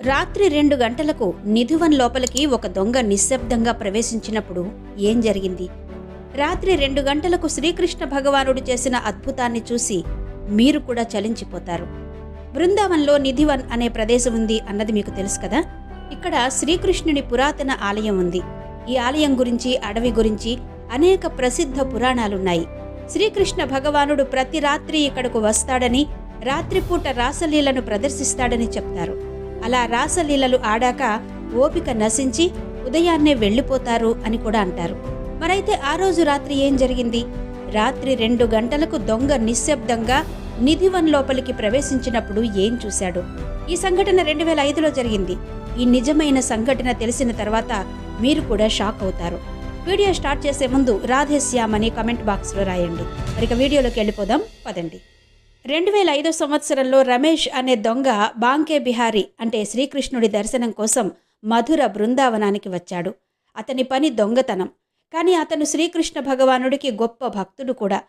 రాత్రి రెండు గంటలకు నిధువన్ లోపలికి ఒక దొంగ నిశ్శబ్దంగా ప్రవేశించినప్పుడు ఏం జరిగింది? రాత్రి రెండు గంటలకు శ్రీకృష్ణ భగవానుడు చేసిన అద్భుతాన్ని చూసి మీరు కూడా చలించిపోతారు. బృందావన్లో నిధివన్ అనే ప్రదేశం ఉంది అన్నది మీకు తెలుసు కదా? ఇక్కడ శ్రీకృష్ణుని పురాతన ఆలయం ఉంది. ఈ ఆలయం గురించి అడవి గురించి అనేక ప్రసిద్ధ పురాణాలున్నాయి. శ్రీకృష్ణ భగవానుడు ప్రతి రాత్రి ఇక్కడకు వస్తాడని రాత్రిపూట రాసలీలను ప్రదర్శిస్తాడని చెప్తారు. అలా రాసలీలలు ఆడాక ఓపిక నశించి ఉదయాన్నే వెళ్ళిపోతారు అని కూడా అంటారు. మరైతే ఆ రోజు రాత్రి ఏం జరిగింది? రాత్రి రెండు గంటలకు దొంగ నిశ్శబ్దంగా నిధివన్ లోపలికి ప్రవేశించినప్పుడు ఏం చూశాడు? ఈ సంఘటన రెండు వేల ఐదులో జరిగింది. ఈ నిజమైన సంఘటన తెలిసిన తర్వాత మీరు కూడా షాక్ అవుతారు. వీడియో స్టార్ట్ చేసే ముందు రాధేశ్యామ్ అని కమెంట్ బాక్స్లో రాయండి. మరి ఇక వీడియోలోకి వెళ్ళిపోదాం. పదండి. రెండు వేల ఐదో సంవత్సరంలో రమేష్ అనే దొంగ బాంకే బిహారీ అంటే శ్రీకృష్ణుడి దర్శనం కోసం మధుర బృందావనానికి వచ్చాడు. అతని పని దొంగతనం. కానీ అతను శ్రీకృష్ణ భగవానుడికి గొప్ప భక్తుడు కూడా.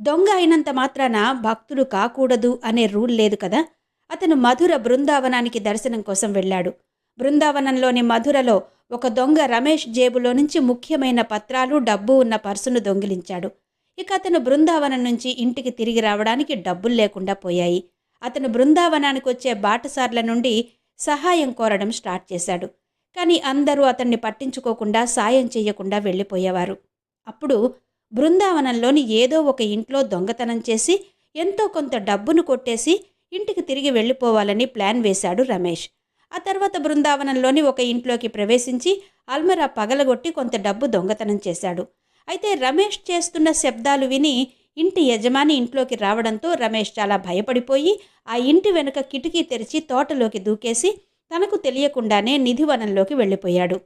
దొంగ అయినంత మాత్రాన భక్తుడు కాకూడదు అనే రూల్ లేదు కదా? అతను మధుర బృందావనానికి దర్శనం కోసం వెళ్ళాడు. బృందావనంలోని మధురలో ఒక దొంగ రమేష్ జేబులో నుంచి ముఖ్యమైన పత్రాలు డబ్బు ఉన్న పర్సును దొంగిలించాడు. ఇక అతను బృందావనం నుంచి ఇంటికి తిరిగి రావడానికి డబ్బులు లేకుండా పోయాయి. అతను బృందావనానికి వచ్చే బాటసార్ల నుండి సహాయం కోరడం స్టార్ట్ చేశాడు. కానీ అందరూ అతన్ని పట్టించుకోకుండా సాయం చెయ్యకుండా వెళ్ళిపోయేవారు. అప్పుడు బృందావనంలోని ఏదో ఒక ఇంట్లో దొంగతనం చేసి ఎంతో కొంత డబ్బును కొట్టేసి ఇంటికి తిరిగి వెళ్ళిపోవాలని ప్లాన్ వేశాడు రమేష్. ఆ తర్వాత బృందావనంలోని ఒక ఇంట్లోకి ప్రవేశించి అల్మరా పగలగొట్టి కొంత డబ్బు దొంగతనం చేశాడు. అయితే రమేష్ చేస్తున్న శబ్దాలు విని ఇంటి యజమాని ఇంట్లోకి రావడంతో రమేష్ చాలా భయపడిపోయి ఆ ఇంటి వెనుక కిటికీ తెరిచి తోటలోకి దూకేసి తనకు తెలియకుండానే నిధివనంలోకి వెళ్ళిపోయాడు.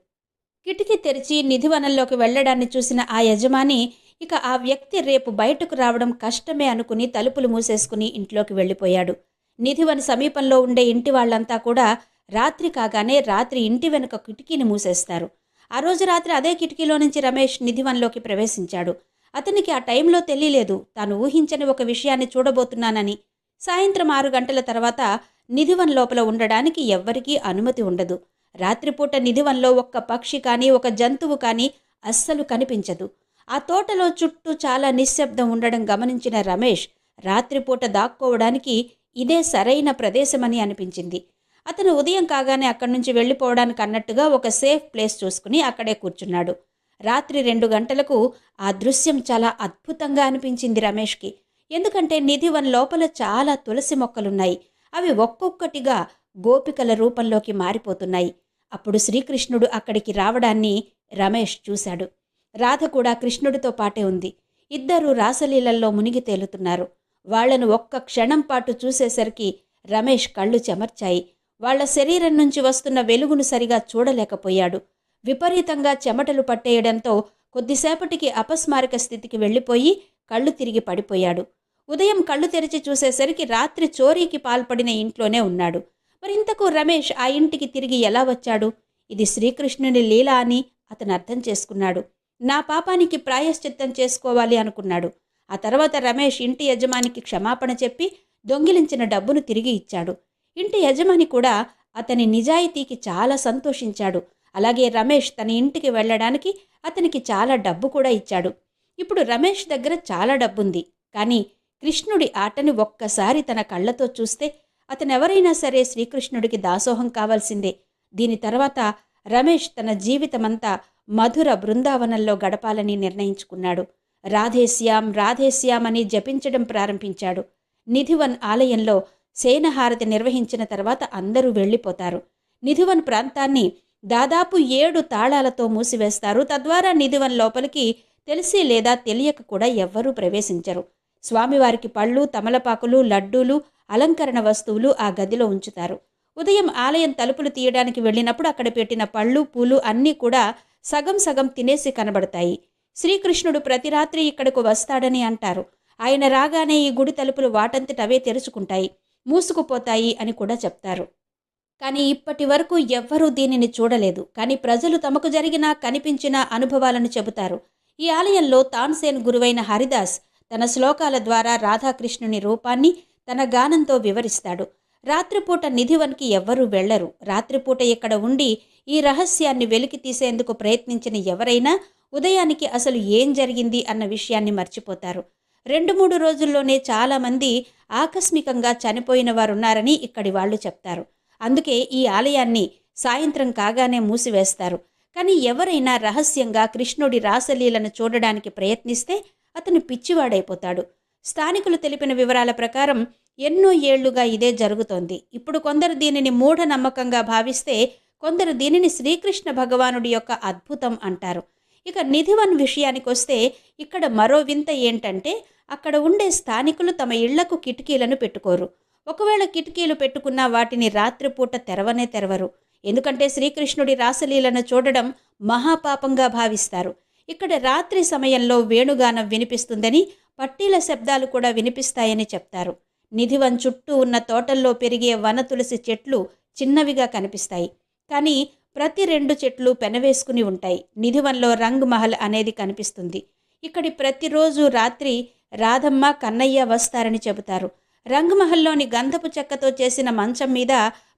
కిటికీ తెరిచి నిధివనంలోకి వెళ్ళడాన్ని చూసిన ఆ యజమాని ఇక ఆ వ్యక్తి రేపు బయటకు రావడం కష్టమే అనుకుని తలుపులు మూసేసుకుని ఇంట్లోకి వెళ్ళిపోయాడు. నిధివన సమీపంలో ఉండే ఇంటి వాళ్ళంతా కూడా రాత్రి కాగానే రాత్రి ఇంటి వెనుక కిటికీని మూసేస్తారు. ఆ రోజు రాత్రి అదే కిటికీలో నుంచి రమేష్ నిధివన్లోకి ప్రవేశించాడు. అతనికి ఆ టైంలో తెలియలేదు. తాను ఊహించని ఒక విషయాన్ని చూడబోతున్నానని. సాయంత్రం ఆరు గంటల తర్వాత నిధివన్ లోపల ఉండడానికి ఎవ్వరికీ అనుమతి ఉండదు. రాత్రిపూట నిధివన్లో ఒక్క పక్షి కానీ ఒక జంతువు కానీ అస్సలు కనిపించదు. ఆ తోటలో చుట్టూ చాలా నిశ్శబ్దం ఉండడం గమనించిన రమేష్ రాత్రిపూట దాక్కోవడానికి ఇదే సరైన ప్రదేశమని అనిపించింది. అతను ఉదయం కాగానే అక్కడి నుంచి వెళ్ళిపోవడానికి అన్నట్టుగా ఒక సేఫ్ ప్లేస్ చూసుకుని అక్కడే కూర్చున్నాడు. రాత్రి రెండు గంటలకు ఆ దృశ్యం చాలా అద్భుతంగా అనిపించింది రమేష్కి. ఎందుకంటే నిధివన్ లోపల చాలా తులసి మొక్కలున్నాయి. అవి ఒక్కొక్కటిగా గోపికల రూపంలోకి మారిపోతున్నాయి. అప్పుడు శ్రీకృష్ణుడు అక్కడికి రావడాన్ని రమేష్ చూశాడు. రాధ కూడా కృష్ణుడితో పాటే ఉంది. ఇద్దరూ రాసలీలల్లో మునిగి తేలుతున్నారు. వాళ్ళను ఒక్క క్షణం పాటు చూసేసరికి రమేష్ కళ్ళు చెమర్చాయి. వాళ్ళ శరీరం నుంచి వస్తున్న వెలుగును సరిగా చూడలేకపోయాడు. విపరీతంగా చెమటలు పట్టేయడంతో కొద్దిసేపటికి అపస్మారక స్థితికి వెళ్ళిపోయి కళ్ళు తిరిగి పడిపోయాడు. ఉదయం కళ్ళు తెరిచి చూసేసరికి రాత్రి చోరీకి పాల్పడిన ఇంట్లోనే ఉన్నాడు. మరింతకు రమేష్ ఆ ఇంటికి తిరిగి ఎలా వచ్చాడు? ఇది శ్రీకృష్ణుని లీల అని అతను అర్థం చేసుకున్నాడు. నా పాపానికి ప్రాయశ్చిత్తం చేసుకోవాలి అనుకున్నాడు. ఆ తర్వాత రమేష్ ఇంటి యజమానికి క్షమాపణ చెప్పి దొంగిలించిన డబ్బును తిరిగి ఇచ్చాడు. ఇంటి యజమాని కూడా అతని నిజాయితీకి చాలా సంతోషించాడు. అలాగే రమేష్ తన ఇంటికి వెళ్ళడానికి అతనికి చాలా డబ్బు కూడా ఇచ్చాడు. ఇప్పుడు రమేష్ దగ్గర చాలా డబ్బుంది. కానీ కృష్ణుడి ఆటని ఒక్కసారి తన కళ్ళతో చూస్తే అతనెవరైనా సరే శ్రీకృష్ణుడికి దాసోహం కావాల్సిందే. దీని తర్వాత రమేష్ తన జీవితమంతా మధుర బృందావనంలో గడపాలని నిర్ణయించుకున్నాడు. రాధేశ్యామ్ రాధేశ్యామ్ అని జపించడం ప్రారంభించాడు. నిధివన్ ఆలయంలో సేనహారతి నిర్వహించిన తర్వాత అందరూ వెళ్ళిపోతారు. నిధువన్ ప్రాంతాన్ని దాదాపు ఏడు తాళాలతో మూసివేస్తారు. తద్వారా నిధువన్ లోపలికి తెలిసి లేదా తెలియక కూడా ఎవ్వరూ ప్రవేశించరు. స్వామివారికి పళ్ళు తమలపాకులు లడ్డూలు అలంకరణ వస్తువులు ఆ గదిలో ఉంచుతారు. ఉదయం ఆలయం తలుపులు తీయడానికి వెళ్ళినప్పుడు అక్కడ పెట్టిన పళ్ళు పూలు అన్నీ కూడా సగం సగం తినేసి కనబడతాయి. శ్రీకృష్ణుడు ప్రతి రాత్రి ఇక్కడకు వస్తాడని అంటారు. ఆయన రాగానే ఈ గుడి తలుపులు వాటంతట అవే తెరుచుకుంటాయి. మూసుకుపోతాయి అని కూడా చెప్తారు. కానీ ఇప్పటి వరకు ఎవ్వరూ దీనిని చూడలేదు. కానీ ప్రజలు తమకు జరిగిన కనిపించిన అనుభవాలను చెబుతారు. ఈ ఆలయంలో తాన్సేన్ గురువైన హరిదాస్ తన శ్లోకాల ద్వారా రాధాకృష్ణుని రూపాన్ని తన గానంతో వివరిస్తాడు. రాత్రిపూట నిధివన్కి ఎవ్వరూ వెళ్ళరు రాత్రిపూట ఇక్కడ ఉండి ఈ రహస్యాన్ని వెలికి తీసేందుకు ప్రయత్నించిన ఎవరైనా ఉదయానికి అసలు ఏం జరిగింది అన్న విషయాన్ని మర్చిపోతారు. రెండు మూడు రోజుల్లోనే చాలామంది ఆకస్మికంగా చనిపోయిన వారున్నారని ఇక్కడి వాళ్ళు చెప్తారు. అందుకే ఈ ఆలయాన్ని సాయంత్రం కాగానే మూసివేస్తారు. కానీ ఎవరైనా రహస్యంగా కృష్ణుడి రాసలీలను చూడడానికి ప్రయత్నిస్తే అతను పిచ్చివాడైపోతాడు. స్థానికులు తెలిపిన వివరాల ప్రకారం ఎన్నో ఏళ్ళుగా ఇదే జరుగుతోంది. ఇప్పుడు కొందరు దీనిని మూఢనమ్మకంగా భావిస్తే కొందరు దీనిని శ్రీకృష్ణ భగవానుడి యొక్క అద్భుతం అంటారు. ఇక నిధివన్ విషయానికొస్తే ఇక్కడ మరో వింత ఏంటంటే అక్కడ ఉండే స్థానికులు తమ ఇళ్ళకు కిటికీలను పెట్టుకోరు. ఒకవేళ కిటికీలు పెట్టుకున్నా వాటిని రాత్రిపూట తెరవనే తెరవరు. ఎందుకంటే శ్రీకృష్ణుడి రాసలీలను చూడడం మహాపాపంగా భావిస్తారు. ఇక్కడ రాత్రి సమయంలో వేణుగానం వినిపిస్తుందని పట్టీల శబ్దాలు కూడా వినిపిస్తాయని చెప్తారు. నిధివన్ చుట్టూ ఉన్న తోటల్లో పెరిగే వన తులసి చెట్లు చిన్నవిగా కనిపిస్తాయి. కానీ ప్రతి రెండు చెట్లు పెనవేసుకుని ఉంటాయి. నిధివన్లో రంగ్ మహల్ అనేది కనిపిస్తుంది. ఇక్కడి ప్రతిరోజు రాత్రి రాధమ్మ కన్నయ్య వస్తారని చెబుతారు. రంగ్ మహల్లోని గంధపు చెక్కతో చేసిన మంచం మీద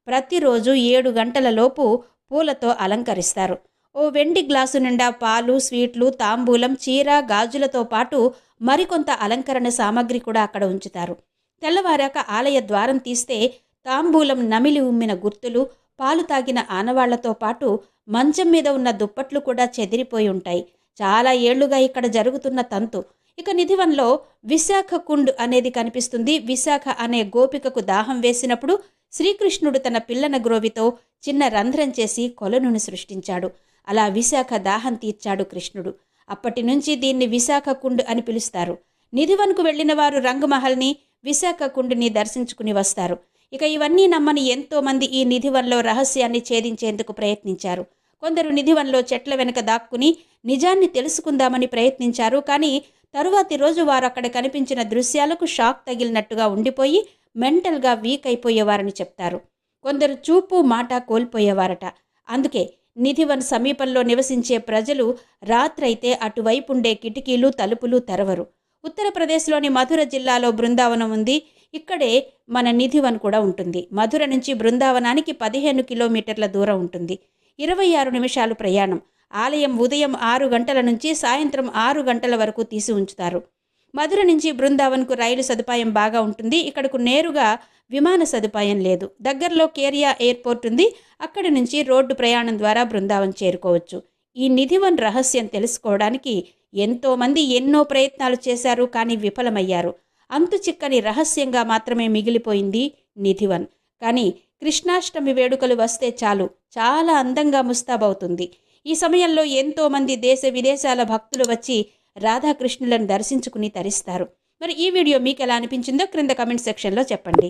ప్రతిరోజు ఏడు గంటల లోపు పూలతో అలంకరిస్తారు. ఓ వెండి గ్లాసు నిండా పాలు స్వీట్లు తాంబూలం చీర గాజులతో పాటు మరికొంత అలంకరణ సామాగ్రి కూడా అక్కడ ఉంచుతారు. తెల్లవారాక ఆలయ ద్వారం తీస్తే తాంబూలం నమిలి ఉమ్మిన గుర్తులు పాలు తాగిన ఆనవాళ్ళతో పాటు మంచం మీద ఉన్న దుప్పట్లు కూడా చెదిరిపోయి ఉంటాయి. చాలా ఏళ్ళుగా ఇక్కడ జరుగుతున్న తంతు. ఇక నిధివన్లో విశాఖ కుండ్ అనేది కనిపిస్తుంది. విశాఖ అనే గోపికకు దాహం వేసినప్పుడు శ్రీకృష్ణుడు తన పిల్లన గ్రోవితో చిన్న రంధ్రం చేసి కొలనును సృష్టించాడు. అలా విశాఖ దాహం తీర్చాడు కృష్ణుడు. అప్పటి నుంచి దీన్ని విశాఖ కుండ్ అని పిలుస్తారు. నిధివన్కు వెళ్ళిన వారు రంగమహల్ని విశాఖ కుండ్ని దర్శించుకుని వస్తారు. ఇక ఇవన్నీ నమ్మని ఎంతోమంది ఈ నిధివన్లో రహస్యాన్ని ఛేదించేందుకు ప్రయత్నించారు. కొందరు నిధివన్లో చెట్ల వెనుక దాక్కుని నిజాన్ని తెలుసుకుందామని ప్రయత్నించారు. కానీ తరువాతి రోజు వారు అక్కడ కనిపించిన దృశ్యాలకు షాక్ తగిలినట్టుగా ఉండిపోయి మెంటల్గా వీక్ అయిపోయేవారని చెప్తారు. కొందరు చూపు మాట కోల్పోయేవారట. అందుకే నిధివన్ సమీపంలో నివసించే ప్రజలు రాత్రైతే అటువైపుండే కిటికీలు తలుపులు తెరవరు. ఉత్తరప్రదేశ్లోని మధుర జిల్లాలో బృందావనం ఉంది. ఇక్కడే మన నిధివన్ కూడా ఉంటుంది. మధుర నుంచి బృందావనానికి పదిహేను కిలోమీటర్ల దూరం ఉంటుంది. ఇరవై ఆరు నిమిషాలు ప్రయాణం. ఆలయం ఉదయం ఆరు గంటల నుంచి సాయంత్రం ఆరు గంటల వరకు తీసి ఉంచుతారు. మధుర నుంచి బృందావన్కు రైలు సదుపాయం బాగా ఉంటుంది. ఇక్కడకు నేరుగా విమాన సదుపాయం లేదు. దగ్గరలో కేరియా ఎయిర్పోర్ట్ ఉంది. అక్కడి నుంచి రోడ్డు ప్రయాణం ద్వారా బృందావన్ చేరుకోవచ్చు. ఈ నిధివన్ రహస్యం తెలుసుకోవడానికి ఎంతోమంది ఎన్నో ప్రయత్నాలు చేశారు కానీ విఫలమయ్యారు. అంతు చిక్కని రహస్యంగా మాత్రమే మిగిలిపోయింది నిధివన్. కానీ కృష్ణాష్టమి వేడుకలు వస్తే చాలు చాలా అందంగా ముస్తాబవుతుంది. ఈ సమయంలో ఎంతోమంది దేశ విదేశాల భక్తులు వచ్చి రాధాకృష్ణులను దర్శించుకుని తరిస్తారు. మరి ఈ వీడియో మీకు ఎలా అనిపించిందో క్రింద కమెంట్ సెక్షన్లో చెప్పండి.